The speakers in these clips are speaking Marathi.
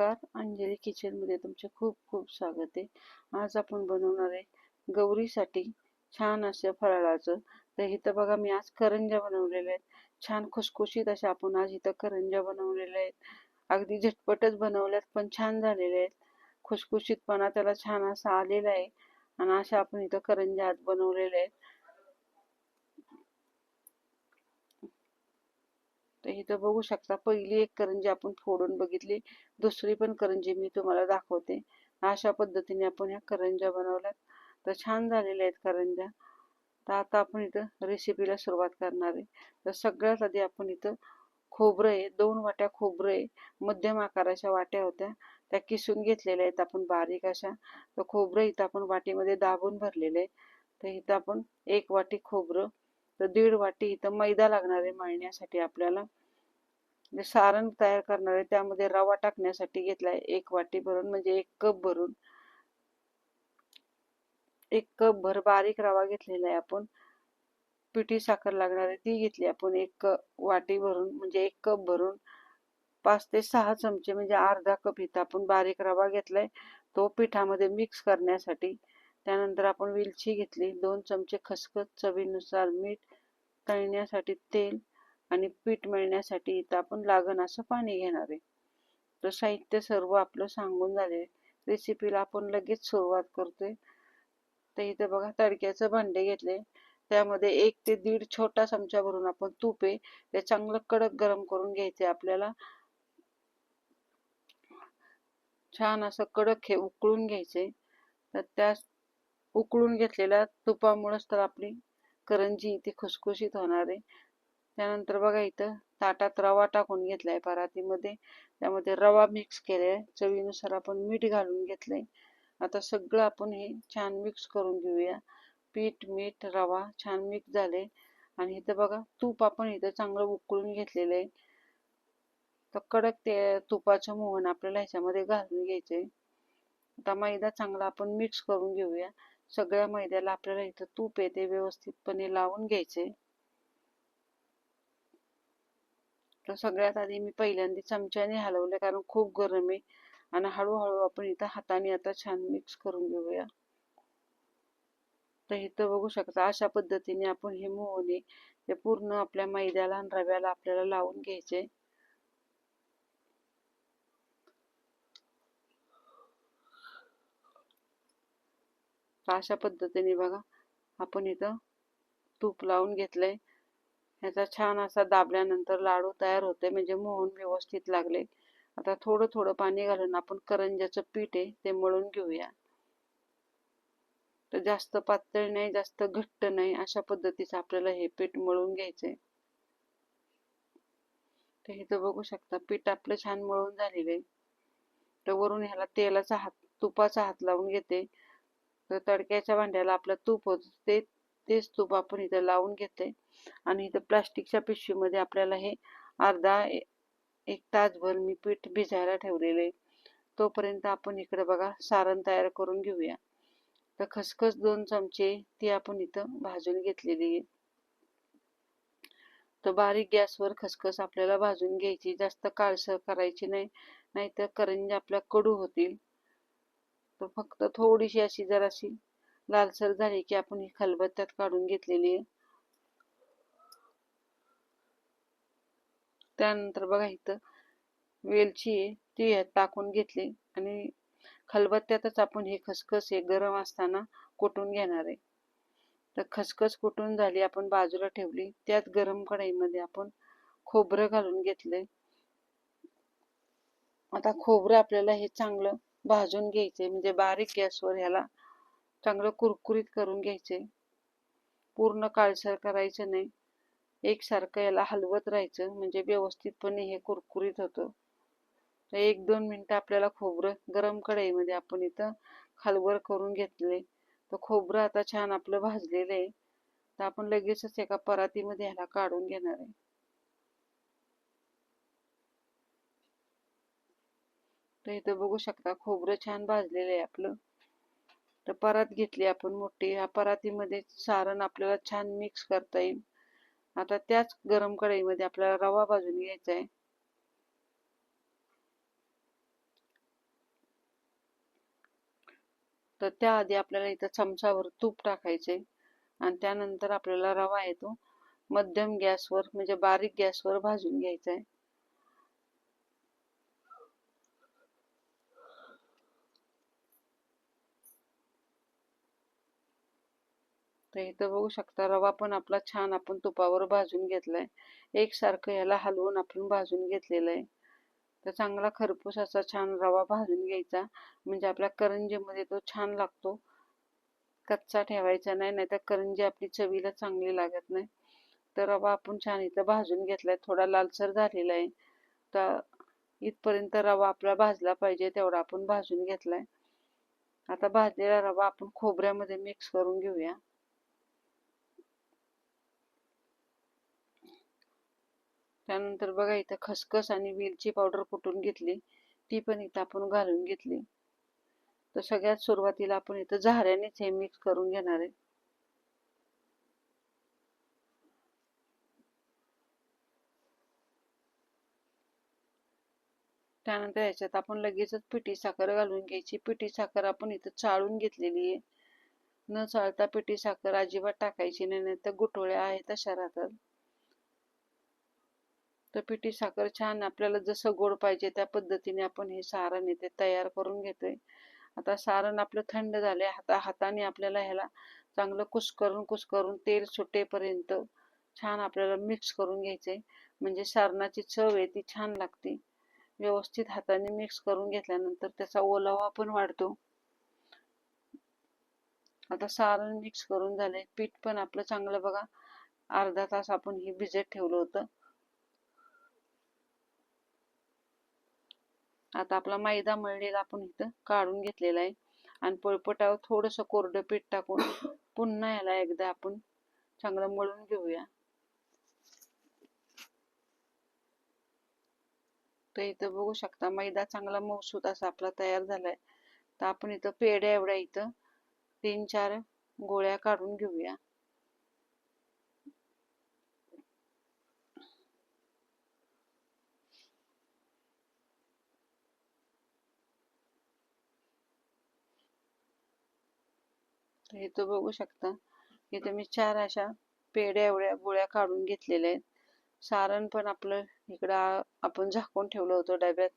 नमस्कार. अंजली किचनमध्ये तुमचे खूप खूप स्वागत आहे. आज आपण बनवणार आहे गौरीसाठी छान असं फराळाचं तर इथं बघा मी आज करंज्या बनवलेल्या आहेत. छान खुसखुशीत अशा आपण आज इथं करंज्या बनवलेल्या आहेत. अगदी झटपटच बनवल्यात पण छान झालेल्या आहेत. खुसखुशीतपणा त्याला छान असा आलेला आहे. आणि अशा आपण इथं करंज्या आज बनवलेल्या आहेत. तर इथं बघू शकता. पहिली एक करंजी आपण फोडून बघितली. दुसरी पण करंजी मी तुम्हाला दाखवते. अशा पद्धतीने आपण ह्या करंज्या बनवल्यात. तर छान झालेल्या आहेत करंज्या. तर आता आपण इथं रेसिपीला सुरुवात करणार आहे. तर सगळ्यात आधी आपण इथं खोबरं आहे. दोन वाट्या खोबरं आहे. मध्यम आकाराच्या वाट्या होत्या. त्या किसून घेतलेल्या आहेत आपण बारीक अशा. तर खोबरं इथं आपण वाटीमध्ये दाबून भरलेलं आहे. तर इथं आपण एक वाटी खोबरं तर दीड वाटी इथं मैदा लागणार आहे मळण्यासाठी आपल्याला. जे सारण तयार करणार आहे त्यामध्ये रवा टाकण्यासाठी घेतलाय एक वाटी भरून म्हणजे एक कप भरून. एक कप भर बारीक रवा घेतलेला आहे आपण. पिठी साखर लागणार आहे ती घेतली आपण एक वाटी भरून म्हणजे एक कप भरून. पाच ते सहा चमचे म्हणजे अर्धा कप इथं आपण बारीक रवा घेतलाय. तो पिठामध्ये मिक्स करण्यासाठी त्यानंतर आपण वेलची घेतली. दोन चमचे खसखस चवीनुसार मीठ तळण्यासाठी तेल आणि पीठ मिळण्यासाठी इथं आपण लागण असं पाणी घेणार आहे. तर साहित्य सर्व आपलं सांगून झाले. रेसिपीला आपण लगेच सुरुवात करतोय. तर इथं बघा तडक्याचं भांडे घेतले. त्यामध्ये एक ते दीड छोटा चमचा भरून आपण तूप आहे. ते चांगलं कडक गरम करून घ्यायचे आपल्याला. छान असं कडक हे उकळून घ्यायचे. तर त्या उकळून घेतलेल्या तुपामुळेच तर आपली करंजी ती खुसखुशीत होणार आहे. त्यानंतर बघा इथं ताटात रवा टाकून घेतलाय परातीमध्ये. त्यामध्ये रवा मिक्स केलाय. चवीनुसार आपण मीठ घालून घेतलंय. आता सगळं आपण हे छान मिक्स करून घेऊया. पीठ मीठ रवा छान मिक्स झाले. आणि इथं बघा तूप आपण इथं चांगलं उकळून घेतलेलं आहे. तर कडक ते तुपाचं मोहन आपल्याला ह्याच्यामध्ये घालून घ्यायचंय. आता मैदा चांगला आपण मिक्स करून घेऊया. सगळ्या मैद्याला आपल्याला इथं तूप येते व्यवस्थितपणे लावून घ्यायचे. तर सगळ्यात आधी मी पहिल्यांदा चमच्याने हलवले कारण खूप गरम आहे. आणि हळूहळू आपण इथं हाताने आता छान मिक्स करून घेऊया. तर इथं बघू शकता अशा पद्धतीने आपण हे मोहने ते पूर्ण आपल्या मैद्याला आणि रव्याला आपल्याला लावून घ्यायचे. अशा पद्धतीने बघा आपण इथं तूप लावून घेतलंय. ह्याचा छान असा दाबल्यानंतर लाडू तयार होते म्हणजे मोहन व्यवस्थित लागले. आता थोडं थोडं पाणी घालून आपण करंज्याचं पीठ आहे ते मळून घेऊया. तर जास्त पातळ नाही जास्त घट्ट नाही अशा पद्धतीचं आपल्याला हे पीठ मळून घ्यायचंय. तर इथं बघू शकता पीठ आपलं छान मळून झालेलं आहे. तर वरून ह्याला तेलाचा हात तुपाचा हात लावून घेते. तर तडक्याच्या भांड्याला आपलं तूप होत. ते तेच तूप आपण इथं लावून घेते आणि इथं प्लास्टिकच्या पिशवीमध्ये आपल्याला हे अर्धा एक तासभर मी पीठ भिजायला ठेवलेले तोपर्यंत आपण इकडे बघा सारण तयार करून घेऊया. तर खसखस दोन चमचे ती आपण इथं भाजून घेतलेली आहे. तर बारीक गॅसवर खसखस आपल्याला भाजून घ्यायची. जास्त काळसर करायची नाही. नाहीतर करंजी आपल्या कडू होतील. तर फक्त थोडीशी अशी जराशी लालसर झाली की आपण ही खलबत्त्यात काढून घेतलेली आहे. त्यानंतर बघा इथं वेलची आहे ती टाकून घेतली आणि खलबत्त्यातच आपण हे खसखस हे गरम असताना कुटून घेणार आहे. तर खसखस कुटून झाली आपण बाजूला ठेवली त्यात गरम कढईमध्ये आपण खोबरं घालून घेतलंय. आता खोबरं आपल्याला हे चांगलं भाजून घ्यायचे म्हणजे बारीक गॅसवर ह्याला चांगलं कुरकुरीत करून घ्यायचे. पूर्ण काळसर करायचं नाही. एकसारखं याला हलवत राहायचं म्हणजे व्यवस्थितपणे हे कुरकुरीत होतं. तर एक दोन मिनटं आपल्याला खोबरं गरम कढईमध्ये आपण इथं खालवर करून घेतले. तर खोबरं आता छान आपलं भाजलेलं आहे. तर आपण लगेचच एका परातीमध्ये ह्याला काढून घेणार आहे. तर इथं बघू शकता खोबरं छान भाजलेलं आहे आपलं. तर परात घेतली आपण मोठी. ह्या परातीमध्ये सारण आपल्याला छान मिक्स करता येईल. आता त्याच गरम कढईमध्ये आपल्याला रवा भाजून घ्यायचा आहे. तर त्याआधी आपल्याला इथं चमचावर तूप टाकायचंय. आणि त्यानंतर आपल्याला रवा येतो. मध्यम गॅसवर म्हणजे बारीक गॅसवर भाजून घ्यायचा आहे. तर इथं बघू शकता रवा पण आपला छान आपण तुपावर भाजून घेतलाय. एकसारखं ह्याला हलवून आपण भाजून घेतलेलं आहे. तर चांगला खरपूस असा छान रवा भाजून घ्यायचा. म्हणजे आपल्या करंजीमध्ये तो छान लागतो. कच्चा ठेवायचा नाही नाहीतर करंजी आपली चवीला चांगली लागत नाही. तर रवा आपण छान इथं भाजून घेतलाय. थोडा लालसर झालेला आहे. तर इथपर्यंत रवा आपला भाजला पाहिजे तेवढा आपण भाजून घेतलाय. आता भाजलेला रवा आपण खोबऱ्यामध्ये मिक्स करून घेऊया. त्यानंतर बघा इथं खसखस आणि वेलची पावडर कुटून घेतली ती पण इथं आपण घालून घेतली. तर सगळ्यात सुरुवातीला आपण इथं झाऱ्यानेच हे मिक्स करून घेणार आहे. त्यानंतर याच्यात आपण लगेचच पिठी साखर घालून घ्यायची. पिठी साखर आपण इथं चाळून घेतलेली आहे. न चाळता पिठी साखर अजिबात टाकायची नाही तर गुठोळ्या आहेत तशा राहतात. तर पिठी साखर छान आपल्याला जसं गोड पाहिजे त्या पद्धतीने आपण हे सारण इथे तयार करून घेतोय. आता सारण आपलं थंड झाले हाता हाताने आपल्याला ह्याला चांगलं कुसकरून कुसकरून तेल सुटेपर्यंत छान आपल्याला मिक्स करून घ्यायचंय. म्हणजे सारणाची चव आहे ती छान लागते. व्यवस्थित हाताने मिक्स करून घेतल्यानंतर त्याचा ओलावा पण वाढतो. आता सारण मिक्स करून झाले पीठ पण आपलं चांगलं बघा अर्धा तास आपण हे भिजत ठेवलं होतं. आता आपला मैदा मळलेला आपण इथं काढून घेतलेला आहे. आणि पोळपटावर थोडंसं कोरडं पीठ टाकून पुन्हा याला एकदा आपण चांगलं मळून घेऊया. तर इथं बघू शकता मैदा चांगला मऊसूत असा आपला तयार झालाय. तर आपण इथं पेड्या एवढ्या इथं तीन चार गोळ्या काढून घेऊया. तर तो बघू शकता. इथे मी चार अशा पेड्या एवढ्या गोळ्या काढून घेतलेल्या आहेत. सारण पण आपलं इकडं आपण झाकून ठेवलं होतं डब्यात.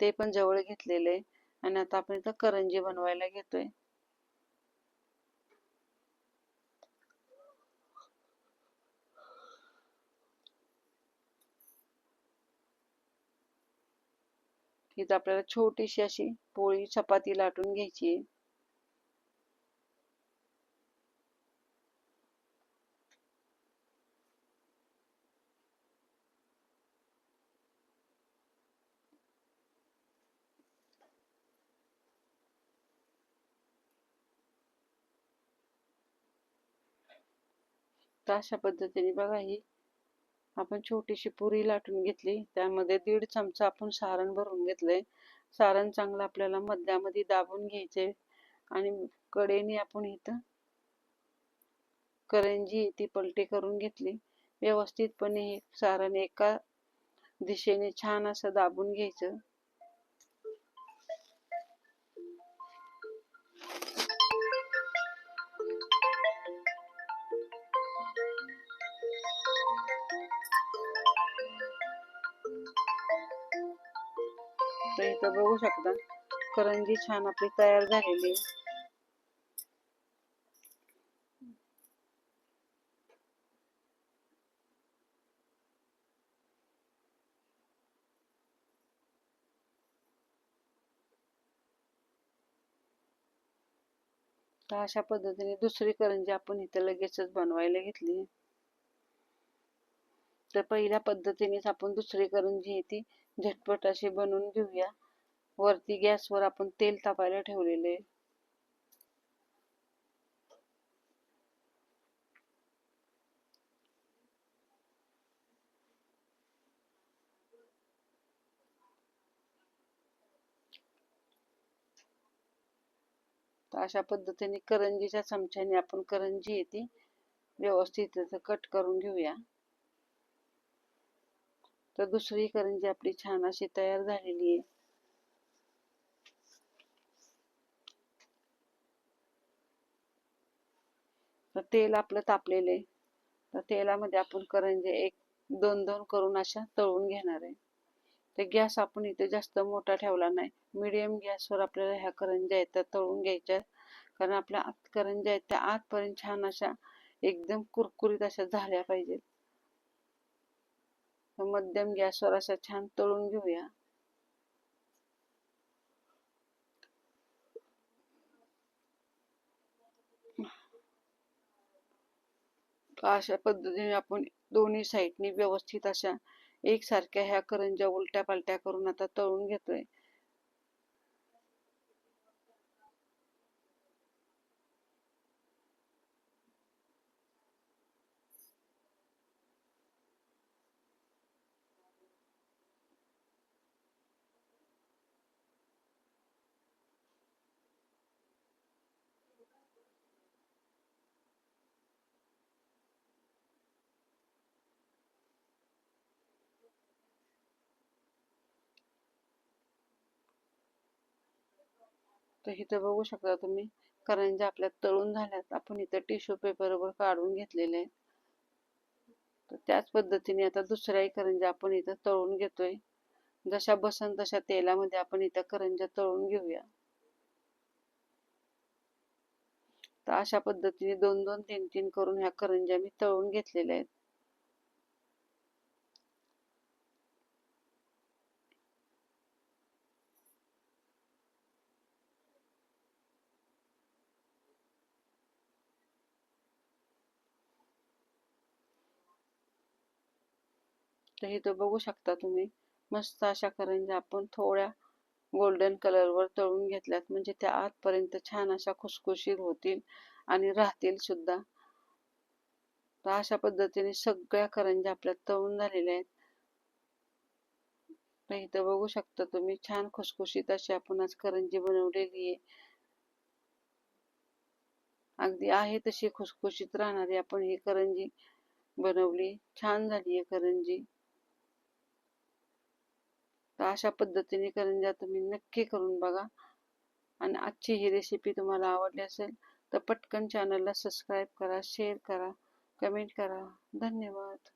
ते पण जवळ घेतलेलं आहे. आणि आता आपण इथं करंजी बनवायला घेतोय. इथं आपल्याला छोटीशी अशी पोळी चपाती लाटून घ्यायची आहे. तर अशा पद्धतीने बघा ही आपण छोटीशी पुरी लाटून घेतली. त्यामध्ये दीड चमचा आपण सारण भरून घेतलंय. सारण चांगलं आपल्याला मध्यामध्ये दाबून घ्यायचे आणि कडेने आपण इथं करंजी ती पलटी करून घेतली. व्यवस्थितपणे हे सारण एका दिशेने छान असं दाबून घ्यायचं. तर इथं बघू शकता. करंजी छान आपली तयार झालेली तर अशा पद्धतीने दुसरी करंजी आपण इथे लगेचच बनवायला घेतली तर पहिल्या पद्धतीनेच आपण दुसरी करंजी ती झटपट अशी बनवून घेऊया. वरती गॅसवर आपण तेल तापायला ठेवलेले. अशा पद्धतीने करंजीच्या चमच्याने आपण करंजी येते व्यवस्थित कट करून घेऊया. तर दुसरी करंजी आपली छान अशी तयार झालेली आहे. तर तेल आपलं तापलेलं आहे. तर तेलामध्ये आपण करंजे एक दोन दोन करून अशा तळून घेणार आहे. तर गॅस आपण इथे जास्त मोठा ठेवला नाही. मिडियम गॅसवर आपल्याला ह्या करंज्या आहेत त्या तळून घ्यायच्या. कारण आपल्या आत करंज्या आहेत त्या आतपर्यंत छान अशा एकदम कुरकुरीत अशा झाल्या पाहिजेत. मध्यम गॅसवर अशा छान तळून घेऊया. अशा पद्धतीने आपण दोन्ही साईडनी व्यवस्थित अशा एकसारख्या ह्या करंज्या उलट्या पालट्या करून आता तळून घेतोय. तर इथं बघू शकता तुम्ही करंज्या आपल्या तळून झाल्यात आपण इथं टिश्यू पेपरवर काढून घेतलेले आहेत. तर त्याच पद्धतीने आता दुसऱ्याही करंज्या आपण इथं तळून घेतोय. जशा बसन तशा तेलामध्ये आपण इथं करंज्या तळून घेऊया. तर अशा पद्धतीने दोन दोन तीन तीन करून ह्या करंज्या मी तळून घेतलेल्या आहेत. तर इथं बघू शकता तुम्ही. मस्त अशा करंज्या आपण थोड्या गोल्डन कलरवर तळून घेतल्यात. म्हणजे त्या आतपर्यंत छान अशा खुसखुशीत होतील आणि राहतील सुद्धा. तर अशा पद्धतीने सगळ्या करंज्या आपल्या तळून झालेल्या आहेत. तर इथं बघू शकता तुम्ही छान खुसखुशीत अशी आपण आज करंजी बनवलेली आहे. अगदी आहे तशी खुसखुशीत राहणारी आपण ही करंजी बनवली. छान झाली आहे करंजी. तर अशा पद्धतीने करंजा तुम्ही नक्की करून बघा. आणि आजची ही रेसिपी तुम्हाला आवडली असेल तर पटकन चॅनलला सबस्क्राईब करा शेअर करा कमेंट करा. धन्यवाद.